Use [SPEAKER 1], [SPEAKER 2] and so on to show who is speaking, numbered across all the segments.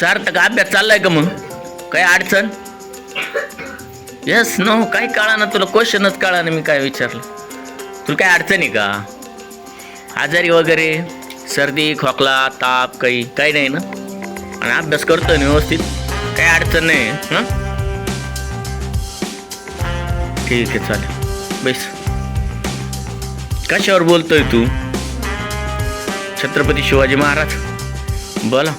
[SPEAKER 1] सार्थक अभ्यास चाललाय का मग? काय अडचण? येस नो काय कळा ना तुला क्वेश्चनच कळा ना मी काय विचारलं? तुला काय अडचण आहे का? आजारी वगैरे सर्दी खोकला ताप काही काही नाही ना? आणि अभ्यास करतोय ना व्यवस्थित? काही अडचण नाही हां? ठीक आहे चालेल. बेस. कशावर बोलतोय तू? छत्रपती शिवाजी महाराज? बोला.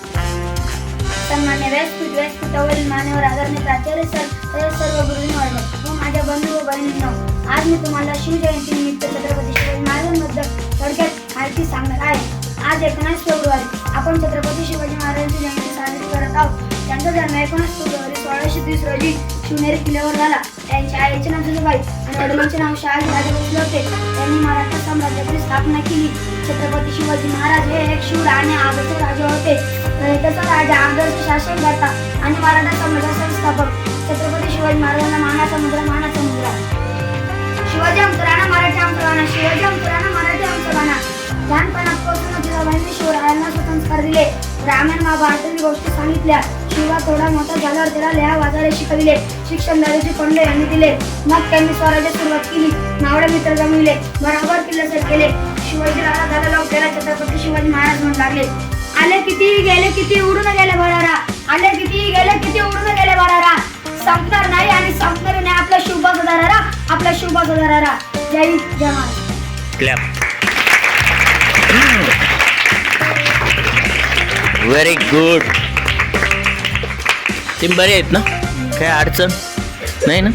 [SPEAKER 2] सन्मान्य व्यासपीठ व्यासपीठावरील मान्यवर आदरणीय प्राचार्य सर तसेच सर्व गुरुजनवर्ग व माझ्या बंधू व बहिणींनो आज मी तुम्हाला शिवजयंती निमित्त छत्रपती शिवाजी महाराजांबद्दल थोडक्यात माहिती सांगणार आहे. आज एकोणीस फेब्रुवारी आपण छत्रपती शिवाजी महाराजांची जयंती साजरी करत आहोत. त्यांचा जन्म एकोणीस फेब्रुवारी सोळाशे तीस रोजी शिवनेरी किल्ल्यावर झाला. त्यांच्या आईचे नाव जिजाबाई आणि वडिलांचे नाव शहाजी राजे भोसले होते. त्यांनी मराठा साम्राज्याची स्थापना केली. छत्रपती शिवाजी महाराज हे एक शूर आणि आदर्श राजे होते. तसा राजा आदर्श शासन करता आणि मराठा मजा संस्थापक. छत्रपती शिवाजी महाराजांना माना समुद्र माना समुद्र शिवाजी अंतराना मराठी अंतराना शिवाजी अंतराना मराठी अंतराना लहानपणापासून जिजाबाईंनी शिवरायांना सुसंस्कार दिले. रामायण महाभारतातील गोष्टी सांगितल्या. शिवा थोडा मोठा झाल्यावर त्याला लिहा वाजायला शिकविले. शिक्षण दादाजी पंडे यांनी दिले. मग त्यांनी स्वराज्यात सुरुवात केली. नावडे मित्र जमविले. किल्ले किल्ल्याचे केले. शिवाजी राजा झाला लोक त्याला छत्रपती शिवाजी महाराज म्हणून लागले. आले किती गेले किती उडून गेले भरारा आले किती गेले किती उडून गेले भरारा संपणार नाही आणि संपणार नाही आपला शिवबाचा दरारा आपला शिवबाचा दरारा जय जय महाराज.
[SPEAKER 1] क्लॅप व्हेरी गुड तुम्ही बरे आहेत ना? काय अडचण? नाही ना?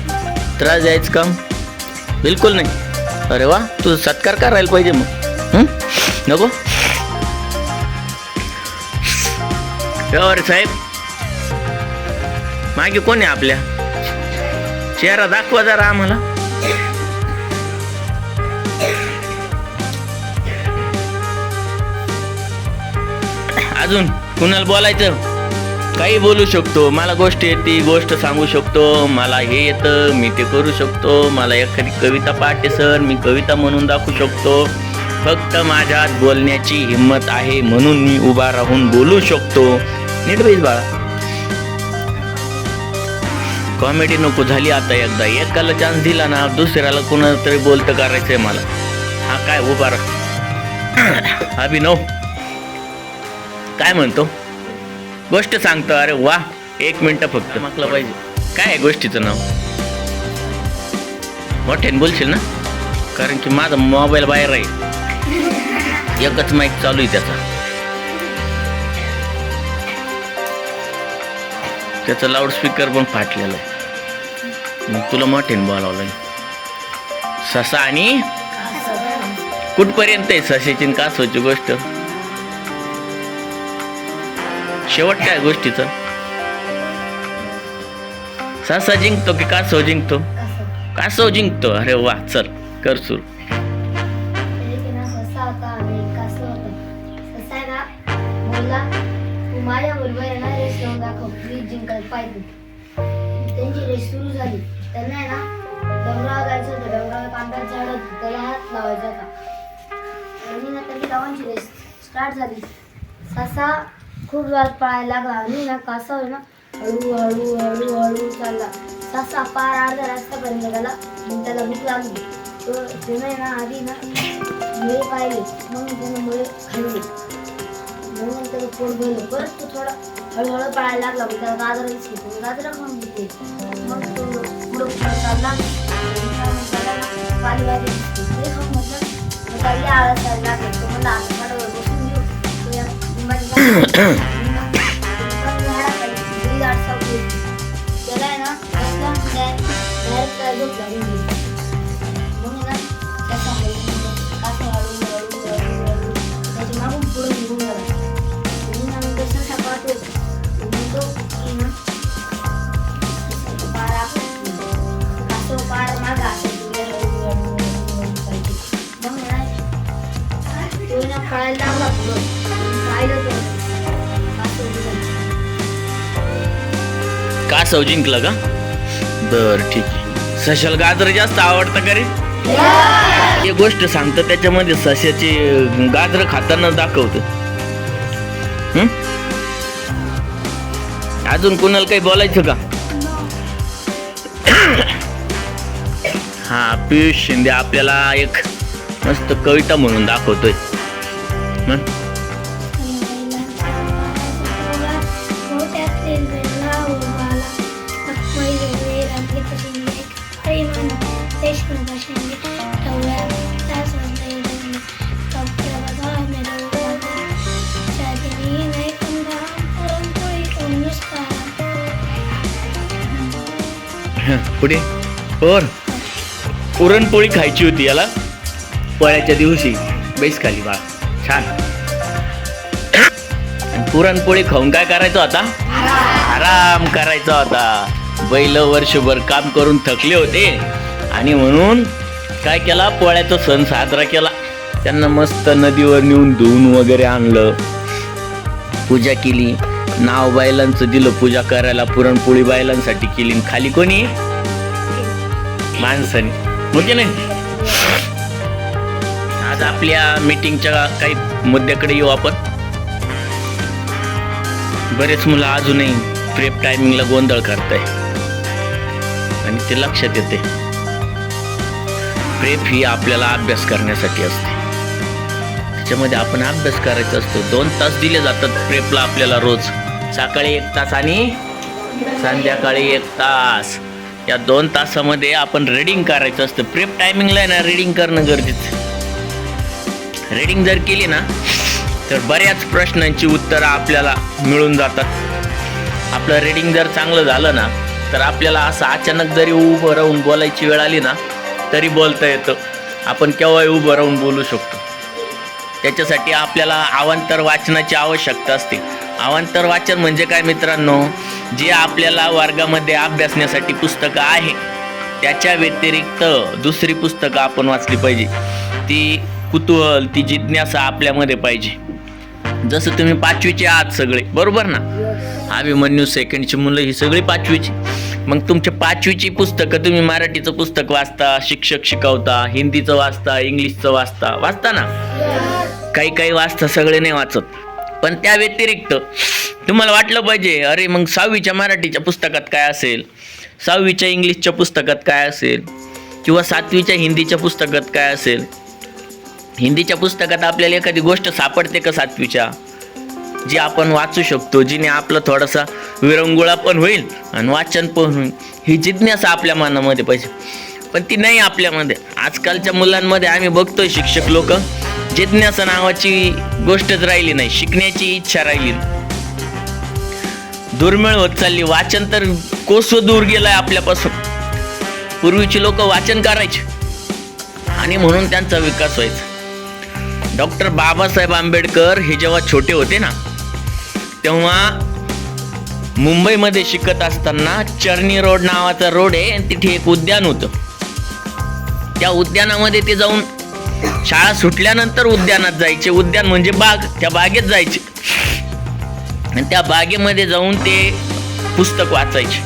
[SPEAKER 1] त्रास द्यायचं काम? बिलकुल नाही. अरे वा तुझं सत्कार करायला पाहिजे मग. नको? अरे साहेब. मागे कोण आहे आपल्या? चेहरा दाखवा जरा आम्हाला. अजून कुणाला बोलायचं? काही बोलू शकतो. मला गोष्ट येते गोष्ट सांगू शकतो. मला हे येतं मी ते करू शकतो. मला एखादी कविता पाठे सर मी कविता म्हणून दाखवू शकतो. फक्त माझ्यात बोलण्याची हिंमत आहे म्हणून मी उभा राहून बोलू शकतो. नीट बैस बाळा. कॉमेडी नको झाली आता एकदा. एकाला चान्स दिला ना दुसऱ्याला कोणाला तरी बोलतं करायचंय मला. हा काय उभा राहा. अभिनव काय म्हणतो? गोष्ट सांगतो अरे वा एक मिनिट फक्त. मागलं पाहिजे? काय आहे गोष्टीचं नाव? मोठ्याने बोलशील ना? कारण की माझा मोबाईल बाहेर आहे. एकच माईक चालू आहे त्याचा. त्याचं लाऊडस्पीकर पण फाटलेलं आहे. मग तुला मोठ्याने बोलावलं ससा आणि? कुठपर्यंत आहे ससेची आणि कासवाची गोष्ट? शेवट काय गोष्टीचं? ससा जिंकतो की कासव जिंकतो? कासव जिंकतो. अरे वा चल कर सुरू.
[SPEAKER 2] बोलला माझ्या बरोबर आहे रेस लावून दाखव. प्लीज जिंकायला पाहिजे त्यांची रेस सुरू झाली. त्यांना आहे ना डोंगरावर जायचं होतं डोंगरावर कांदा झाड त्याला हात लावायचा होता. आणि ना त्यांची लावांची रेस स्टार्ट झाली. ससा खूप वेळात पळायला लागला. आणि ना कासव होय ना हळू हळू हळू हळू चालला. ससा पार अर्धा रस्त्यापर्यंत गेला त्याला भूक लागली. तो त्याने ना आधी ना मुळे पाहिले. मग त्याने मुळे खाल्ली. त्याचं पोट भरलं परत तो थोडा हळूहळू पळायला लागला मग त्याला गाजर दिसली तो गाजर खाऊन घेते मग तो पुढं पुढं चालला पालेभाजी दिसली ते खाऊन म्हटलं मग त्याला आळस यायला लागला तो म्हणला आता झाडावर बसून घेऊ तो या लिंबाच्या झाडाखाली- लिंबाच्या झाडाखाली घरी झाड सावली होती. त्याला आहे ना कासव
[SPEAKER 1] जिंकलं का? बर ठीक आहे. सशाला गाजर जास्त आवडतं का रे? हे गोष्ट सांगतं त्याच्यामध्ये सशाची गाजर खाताना दाखवतं? अजून कुणाला काही बोलायचं का? हा पियुष शिंदे आपल्याला एक मस्त कविता म्हणून दाखवतोय. पुढे और पुरणपोळी खायची होती याला. पोळ्याच्या दिवशी बेस खाली बा छान. पुरणपोळी खाऊन काय करायचं आता? आराम करायचा होता. बैल वर्षभर काम करून थकले होते. आणि म्हणून काय केला? पोळ्याचा सण साजरा केला. त्यांना मस्त नदीवर नेऊन धुवून वगैरे आणलं. पूजा केली. नाव बैलांचं दिलं पूजा करायला पुरणपोळी बैलांसाठी केली आणि खाली कोणी? माणसाने. म्हणजे नाही? आज आपल्या मीटिंगच्या काही मुद्द्याकडे येऊ आपण. बरेच मुलं अजूनही प्रेप टायमिंगला गोंधळ करताय. आणि ते लक्षात येते. प्रेप ही आपल्याला अभ्यास करण्यासाठी असते. त्याच्यामध्ये आपण अभ्यास करायचा असतो. दोन तास दिले जातात प्रेपला आपल्याला रोज. सकाळी एक तास आणि संध्याकाळी एक तास. या दोन तासामध्ये आपण रीडिंग करायचं असतं. प्रेप टायमिंगला आहे ना रीडिंग करणं गरजेचं. रीडिंग जर केली ना तर बऱ्याच प्रश्नांची उत्तरं आपल्याला मिळून जातात. आपलं रीडिंग जर चांगलं झालं ना तर आपल्याला असं अचानक जरी उभं राहून बोलायची वेळ आली ना तरी बोलता येतं. आपण केव्हाही उभं राहून बोलू शकतो. त्याच्यासाठी आपल्याला अवांतर वाचनाची आवश्यकता असते. अवांतर वाचन म्हणजे काय मित्रांनो? जे आपल्याला वर्गामध्ये अभ्यासण्यासाठी पुस्तकं आहे त्याच्या व्यतिरिक्त दुसरी पुस्तकं आपण वाचली पाहिजे. ती कुतूहल ती जिज्ञासा आपल्यामध्ये पाहिजे. जसं तुम्ही पाचवीचे आहात सगळे बरोबर ना? अभिमन्यू सेकंडची मुलं ही सगळी पाचवीची. मग तुमच्या पाचवीची पुस्तकं तुम्ही मराठीचं पुस्तक वाचता शिक्षक शिकवता हिंदीचं वाचता इंग्लिशचं वाचता वाचता ना? काही काही वाचता सगळे नाही वाचत. पण त्या व्यतिरिक्त तुम्हाला वाटलं पाहिजे अरे मग सहावीच्या मराठीच्या पुस्तकात काय असेल? सहावीच्या इंग्लिशच्या पुस्तकात काय असेल? किंवा सातवीच्या हिंदीच्या पुस्तकात काय असेल? हिंदीच्या पुस्तकात आपल्याला एखादी गोष्ट सापडते का सातवीच्या? जी आपण वाचू शकतो जिने आपलं थोडासा विरंगुळा पण होईल आणि वाचन पण होईल. ही जिज्ञासा आपल्या मनामध्ये पाहिजे. पण ती नाही आपल्यामध्ये. आजकालच्या मुलांमध्ये आम्ही बघतोय शिक्षक लोक जिज्ञासा नावाची गोष्टच राहिली नाही शिकण्याची इच्छा राहिली दुर्मिळ होत चालली वाचन तर कोसव दूर गेलाय आपल्यापासून. पूर्वीची लोक वाचन करायचे आणि म्हणून त्यांचा विकास व्हायचा. डॉक्टर बाबासाहेब आंबेडकर हे जेव्हा छोटे होते ना तेव्हा मुंबईमध्ये शिकत असताना चर्नी रोड नावाचा रोड आहे आणि तिथे एक उद्यान होतं. त्या उद्यानामध्ये ते जाऊन शाळा सुटल्यानंतर उद्यानात जायचे. उद्यान म्हणजे बाग. त्या बागेत जायचे. आणि त्या बागेमध्ये जाऊन ते पुस्तक वाचायचे.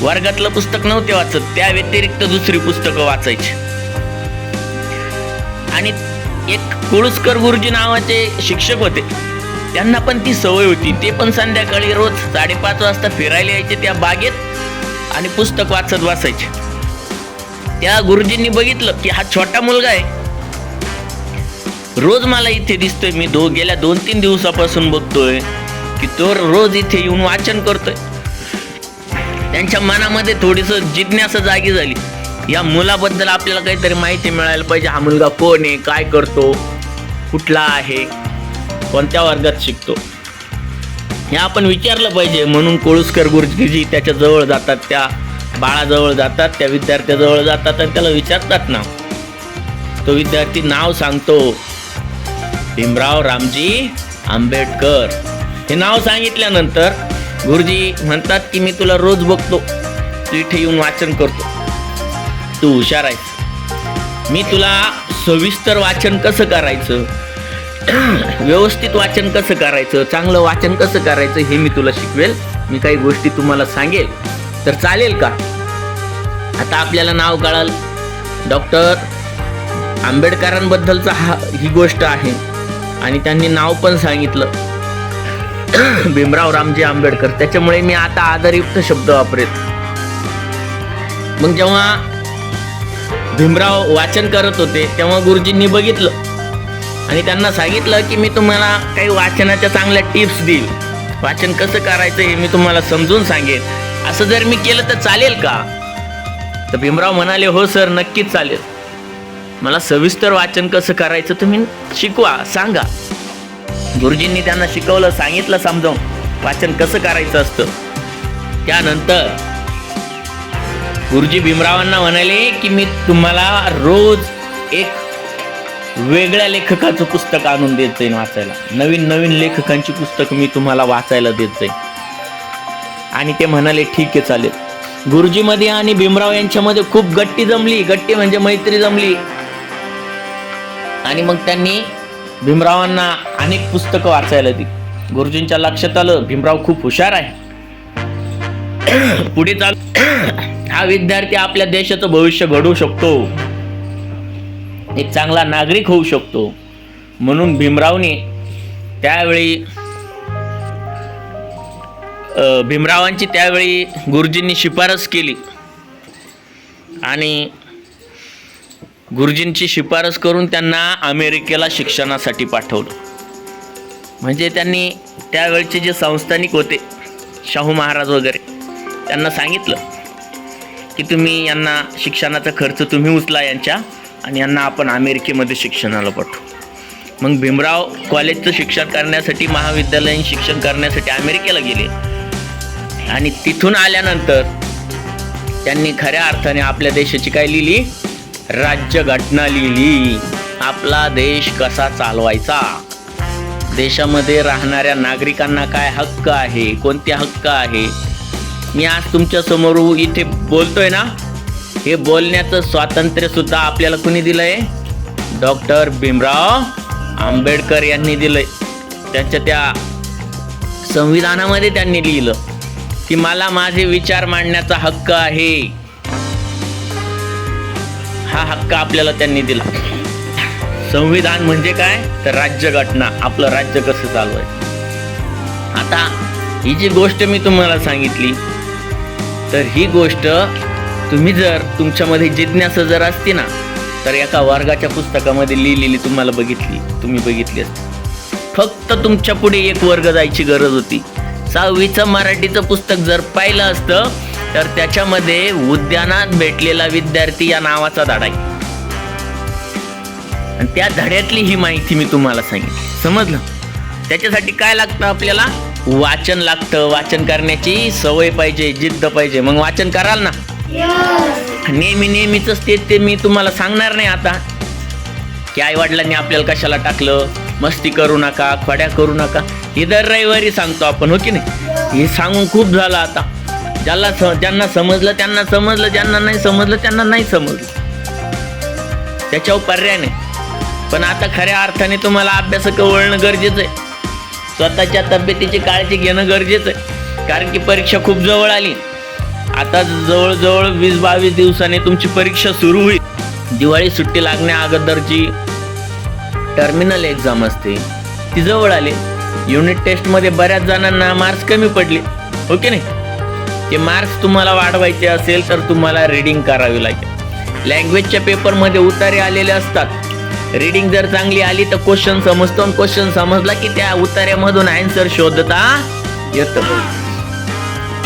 [SPEAKER 1] वर्गातलं पुस्तक नव्हते वाचत. त्या व्यतिरिक्त दुसरी पुस्तकं वाचायची. आणि एक कुळुसकर गुरुजी नावाचे शिक्षक होते. त्यांना पण ती सवय होती. ते पण संध्याकाळी रोज साडेपाच वाजता फिरायला यायचे त्या बागेत आणि पुस्तक वाचत वाचायचे त्या गुरुजींनी बघितलं की हा छोटा मुलगा आहे. रोज मला इथे दिसतोय. मी दो गेल्या दोन तीन दिवसापासून बघतोय की तो रोज इथे येऊन वाचन करतोय. त्यांच्या मनामध्ये थोडीसं जिज्ञासा जागी झाली. या मुलाबद्दल आपल्याला काहीतरी माहिती मिळायला पाहिजे. हा मुलगा कोण आहे? काय करतो? कुठला आहे? कोणत्या वर्गात शिकतो? हे आपण विचारलं पाहिजे. म्हणून कोळुसकर गुरुजी त्याच्याजवळ जातात. त्या बाळाजवळ जातात. त्या विद्यार्थ्याजवळ जातात आणि त्याला विचारतात ना. तो विद्यार्थी नाव सांगतो. भीमराव रामजी आंबेडकर. हे नाव सांगितल्यानंतर गुरुजी म्हणतात की मी तुला रोज बघतो तू इथे येऊन वाचन करतो. तू हुशार आहेस. मी तुला सविस्तर वाचन कसं करायचं? व्यवस्थित वाचन कसं करायचं? चांगलं वाचन कसं करायचं? हे मी तुला शिकवेल. मी काही गोष्टी तुम्हाला सांगेल. तर चालेल का? आता आपल्याला नाव कळाल. डॉक्टर आंबेडकरांबद्दलचा हा ही गोष्ट आहे. आणि त्यांनी नाव पण सांगितलं. भीमराव रामजी आंबेडकर. त्याच्यामुळे मी आता आदरयुक्त शब्द वापरेल मग जेव्हा भीमराव वाचन करत होते तेव्हा गुरुजींनी बघितलं. आणि त्यांना सांगितलं की मी तुम्हाला काही वाचनाच्या चांगल्या टिप्स देईल. वाचन कसं करायचं हे मी तुम्हाला समजून सांगेन. असं जर मी केलं तर चालेल का? तर भीमराव म्हणाले हो सर नक्कीच चालेल. मला सविस्तर वाचन कसं करायचं तुम्ही शिकवा सांगा. गुरुजींनी त्यांना शिकवलं सांगितलं समजावून. वाचन कसं करायचं असतं? त्यानंतर गुरुजी भीमरावांना म्हणाले की मी तुम्हाला रोज एक वेगळ्या लेखकाचं पुस्तक आणून देत जाईन वाचायला. नवीन नवीन लेखकांची पुस्तकं मी तुम्हाला वाचायला देत जाईन. आणि ते म्हणाले ठीक आहे चालेल. गुरुजीमध्ये आणि भीमराव यांच्यामध्ये खूप गट्टी जमली. गट्टी म्हणजे मैत्री जमली. आणि मग त्यांनी भीमरावांना अनेक पुस्तकं वाचायला दिली. गुरुजींच्या लक्षात आलं भीमराव खूप हुशार आहे. पुढे चाल हा विद्यार्थी आपल्या देशाचं भविष्य घडवू शकतो. एक चांगला नागरिक होऊ शकतो. म्हणून भीमरावने त्यावेळी भीमरावांची त्यावेळी गुरुजींनी शिफारस केली. आणि गुरुजींची शिफारस करून त्यांना अमेरिकेला शिक्षणासाठी पाठवलं. म्हणजे त्यांनी त्यावेळचे जे संस्थानिक होते शाहू महाराज वगैरे त्यांना सांगितलं की तुम्ही यांना शिक्षणाचा खर्च तुम्ही उचला यांच्या आणि यांना आपण अमेरिकेमध्ये शिक्षणाला पाठवू. मग भीमराव कॉलेजचं शिक्षण करण्यासाठी महाविद्यालयीन शिक्षण करण्यासाठी अमेरिकेला गेले. आणि तिथून आल्यानंतर त्यांनी खऱ्या अर्थाने आपल्या देशाची काय लिहिली? राज्यघटना लिहिली. आपला देश कसा चालवायचा? देशामध्ये राहणाऱ्या नागरिकांना काय हक्क आहे? कोणते हक्क आहे? मी आज तुमच्यासमोर इथे बोलतोय ना? हे बोलण्याचं स्वातंत्र्य सुद्धा आपल्याला कुणी दिलंय? डॉक्टर भीमराव आंबेडकर यांनी दिलंय. त्यांच्या त्या संविधानामध्ये त्यांनी लिहिलं की मला माझे विचार मांडण्याचा हक्क आहे. हा हक्क आपल्याला त्यांनी दिला. संविधान म्हणजे काय? तर राज्यघटना. आपलं राज्य कसं चालू आहे? आता ही जी गोष्ट मी तुम्हाला सांगितली तर ही गोष्ट तुम्ही जर तुमच्यामध्ये जिज्ञासा जर असती ना तर एका वर्गाच्या पुस्तकामध्ये लिहिलेली तुम्हाला बघितली तुम्ही बघितली असते. फक्त तुमच्यापुढे एक वर्ग जायची गरज होती. सहावीचं मराठीचं पुस्तक जर पाहिलं असतं तर त्याच्यामध्ये उद्यानात भेटलेला विद्यार्थी या नावाचा धडा आहे. आणि त्या धड्यातली ही माहिती मी तुम्हाला सांगितली. समजलं? त्याच्यासाठी काय लागतं आपल्याला? वाचन लागतं. वाचन करण्याची सवय पाहिजे जिद्द पाहिजे. मग वाचन कराल ना? नेहमी नेहमीच ते ते मी तुम्हाला सांगणार नाही आता. की आई वडिलांनी आपल्याला कशाला टाकलं? मस्ती करू नका खोड्या करू नका. हे दर रविवारी सांगतो आपण हो की नाही? हे सांगून खूप झालं आता. ज्याला स ज्यांना समजलं त्यांना समजलं ज्यांना नाही समजलं त्यांना नाही समजलं. त्याच्यावर पर्याय नाही. पण आता खऱ्या अर्थाने तुम्हाला अभ्यासकं वळणं गरजेचं आहे. स्वतःच्या तब्येतीची काळजी घेणं गरजेचं आहे. कारण की परीक्षा खूप जवळ आली. आता जवळजवळ वीस बावीस दिवसाने तुमची परीक्षा सुरू होईल. दिवाळी सुट्टी लागण्या अगोदरची टर्मिनल एक्झाम असते ती जवळ आली. युनिट टेस्टमध्ये बऱ्याच जणांना मार्क्स कमी पडले. हो ओके नाही? ते मार्क्स तुम्हाला वाढवायचे असेल तर तुम्हाला रीडिंग करावी लागेल. लँग्वेजच्या पेपरमध्ये उतारे आलेले असतात. रीडिंग जर चांगली आली तर क्वेश्चन समजतो आणि क्वेश्चन समजला की त्या उतार्यामधून आन्सर शोधता येतं.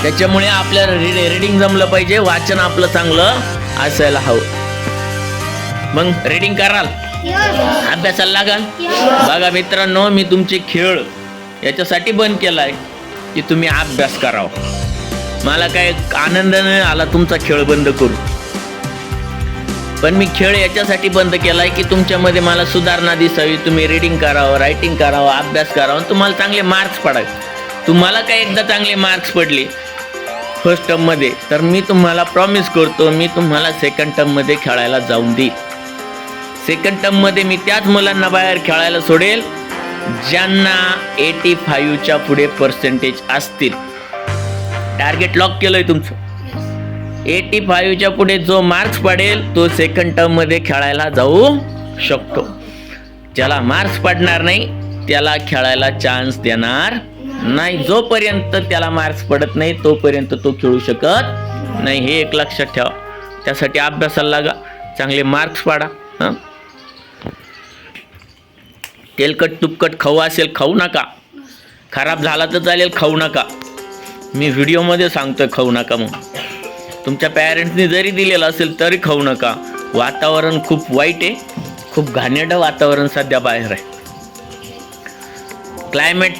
[SPEAKER 1] त्याच्यामुळे आपल्याला रीडिंग जमलं पाहिजे वाचन आपलं चांगलं असायला हवं. मग रीडिंग कराल? अभ्यासाला लागाल? बघा मित्रांनो मी तुमचे खेळ याच्यासाठी बंद केलाय की तुम्ही अभ्यास करावा. मला काय आनंदाने आला तुमचा खेळ बंद करू पण मी खेळ याच्यासाठी बंद केलाय की तुमच्यामध्ये मला सुधारणा दिसावी तुम्ही रीडिंग करावं रायटिंग करावं अभ्यास करावा तुम्हाला चांगले मार्क्स पडावे. तुम्हाला काय एकदा चांगले मार्क्स पडले फर्स्ट टर्ममध्ये तर मी तुम्हाला प्रॉमिस करतो मी तुम्हाला सेकंड टर्ममध्ये खेळायला जाऊन देईल सेकंड टर्ममध्ये मी त्याच मुलांना बाहेर खेळायला सोडेल ज्यांना एटी फाईव्हच्या पुढे पर्सेंटेज असतील. टार्गेट लॉक केलंय तुमचं. एटी फाईव्हच्या पुढे जो मार्क्स पडेल तो सेकंड टर्ममध्ये खेळायला जाऊ शकतो. ज्याला मार्क्स पडणार नाही त्याला खेळायला चान्स देणार नाही. जोपर्यंत त्याला मार्क्स पडत नाही तोपर्यंत तो खेळू शकत नाही. हे एक लक्षात ठेवा. त्यासाठी अभ्यासाला लागा. चांगले मार्क्स पाडा. हां? तेलकट तुपकट खाऊ असेल खाऊ नका. खराब झाला तर चालेल खाऊ नका. मी व्हिडिओमध्ये सांगतोय खाऊ नका मग तुमच्या पॅरेंट्सनी जरी दिलेलं असेल तरी खाऊ नका. वातावरण खूप वाईट आहे. खूप घाणेडं वातावरण सध्या बाहेर आहे. क्लायमेट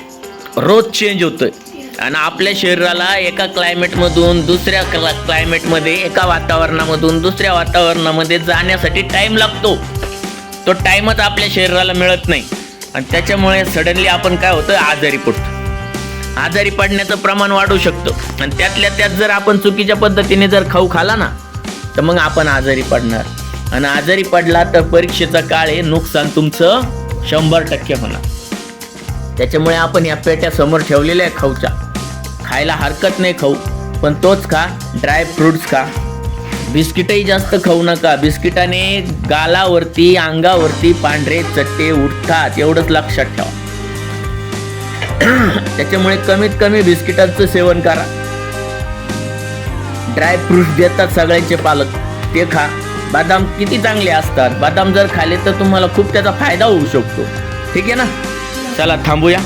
[SPEAKER 1] रोज चेंज होतोय. आणि आपल्या शरीराला एका क्लायमेटमधून दुसऱ्या क्ला क्लायमेटमध्ये एका वातावरणामधून दुसऱ्या वातावरणामध्ये जाण्यासाठी टाईम लागतो. तो टाईमच आपल्या शरीराला मिळत नाही. आणि त्याच्यामुळे सडनली आपण काय होतं आजारी पडतो आजारी पडण्याचं प्रमाण वाढू शकतं. आणि त्यातल्या त्यात जर आपण चुकीच्या पद्धतीने जर खाऊ खाला ना तर मग आपण आजारी पडणार. आणि आजारी पडला तर परीक्षेचा काळ हे नुकसान तुमचं शंभर टक्के होणार. त्याच्यामुळे आपण या पेट्या समोर ठेवलेल्या आहे खाऊच्या. खायला हरकत नाही खाऊ पण तोच खा ड्राय फ्रुट्स खा. बिस्किटही जास्त खाऊ नका. बिस्किटाने गालावरती अंगावरती पांढरे चट्टे उठतात एवढंच लक्षात ठेवा. त्याच्यामुळे कमीत कमी बिस्किटाचं सेवन करा. ड्राय फ्रुट्स देतात सगळ्यांचे पालक. ते खा. बदाम किती चांगले असतात. बदाम जर खाले तर तुम्हाला खूप त्याचा फायदा होऊ शकतो. ठीक आहे ना? चला थांबूया.